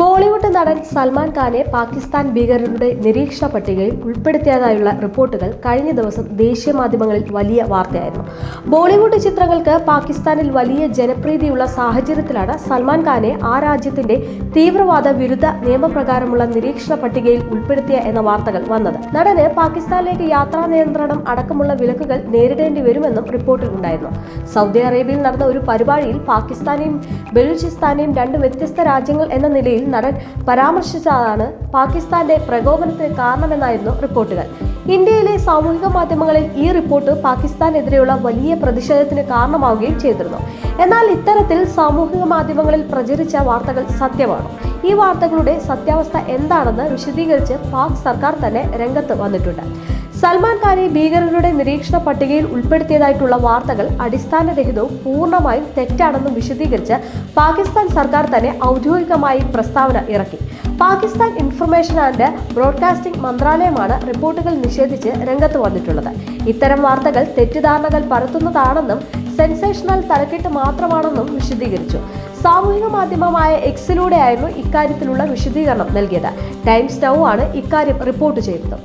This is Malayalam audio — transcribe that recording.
ബോളിവുഡ് നടൻ സൽമാൻ ഖാനെ പാകിസ്ഥാൻ ഭീകരരുടെ നിരീക്ഷണ പട്ടികയിൽ ഉൾപ്പെടുത്തിയതായുള്ള റിപ്പോർട്ടുകൾ കഴിഞ്ഞ ദിവസം ദേശീയ മാധ്യമങ്ങളിൽ വലിയ വാർത്തയായിരുന്നു. ബോളിവുഡ് ചിത്രങ്ങൾക്ക് പാകിസ്ഥാനിൽ വലിയ ജനപ്രീതിയുള്ള സാഹചര്യത്തിലാണ് സൽമാൻ ഖാനെ ആ രാജ്യത്തിന്റെ തീവ്രവാദ വിരുദ്ധ നിയമപ്രകാരമുള്ള നിരീക്ഷണ പട്ടികയിൽ ഉൾപ്പെടുത്തിയ എന്ന വാർത്തകൾ വന്നത്. നടന് പാകിസ്ഥാനിലേക്ക് യാത്രാ നിയന്ത്രണം അടക്കമുള്ള വിലക്കുകൾ നേരിടേണ്ടി വരുമെന്നും റിപ്പോർട്ടിൽ ഉണ്ടായിരുന്നു. സൗദി അറേബ്യയിൽ നടന്ന ഒരു പരിപാടിയിൽ പാകിസ്ഥാനെയും ബലൂചിസ്ഥാനെയും രണ്ട് വ്യത്യസ്ത രാജ്യങ്ങൾ എന്ന നിലയിൽ നടൻ പരാമർശിച്ചതാണ് പാകിസ്ഥാന്റെ പ്രകോപനത്തിന് കാരണമെന്നായിരുന്നു റിപ്പോർട്ടുകൾ. ഇന്ത്യയിലെ സാമൂഹിക മാധ്യമങ്ങളിൽ ഈ റിപ്പോർട്ട് പാകിസ്ഥാനെതിരെയുള്ള വലിയ പ്രതിഷേധത്തിന് കാരണമാവുകയും ചെയ്തിരുന്നു. എന്നാൽ ഇത്തരത്തിൽ സാമൂഹിക മാധ്യമങ്ങളിൽ പ്രചരിച്ച വാർത്തകൾ സത്യമാണ്. ഈ വാർത്തകളുടെ സത്യാവസ്ഥ എന്താണെന്ന് വിശദീകരിച്ച് പാക് സർക്കാർ തന്നെ രംഗത്ത് വന്നിട്ടുണ്ട്. സൽമാൻ ഖാനെ ഭീകരരുടെ നിരീക്ഷണ പട്ടികയിൽ ഉൾപ്പെടുത്തിയതായിട്ടുള്ള വാർത്തകൾ അടിസ്ഥാനരഹിതവും പൂർണമായും തെറ്റാണെന്നും വിശദീകരിച്ച് പാകിസ്ഥാൻ സർക്കാർ തന്നെ ഔദ്യോഗികമായി പ്രസ്താവന ഇറക്കി. പാകിസ്ഥാൻ ഇൻഫർമേഷൻ ആൻഡ് ബ്രോഡ്കാസ്റ്റിംഗ് മന്ത്രാലയമാണ് റിപ്പോർട്ടുകൾ നിഷേധിച്ച് രംഗത്ത് വന്നിട്ടുള്ളത്. ഇത്തരം വാർത്തകൾ തെറ്റിദ്ധാരണകൾ പരത്തുന്നതാണെന്നും സെൻസേഷണൽ തലക്കെട്ട് മാത്രമാണെന്നും വിശദീകരിച്ചു. സാമൂഹിക മാധ്യമമായ എക്സിലൂടെയായിരുന്നു ഇക്കാര്യത്തിലുള്ള വിശദീകരണം നൽകിയത്. ടൈംസ് നൗ ആണ് ഇക്കാര്യം റിപ്പോർട്ട് ചെയ്തത്.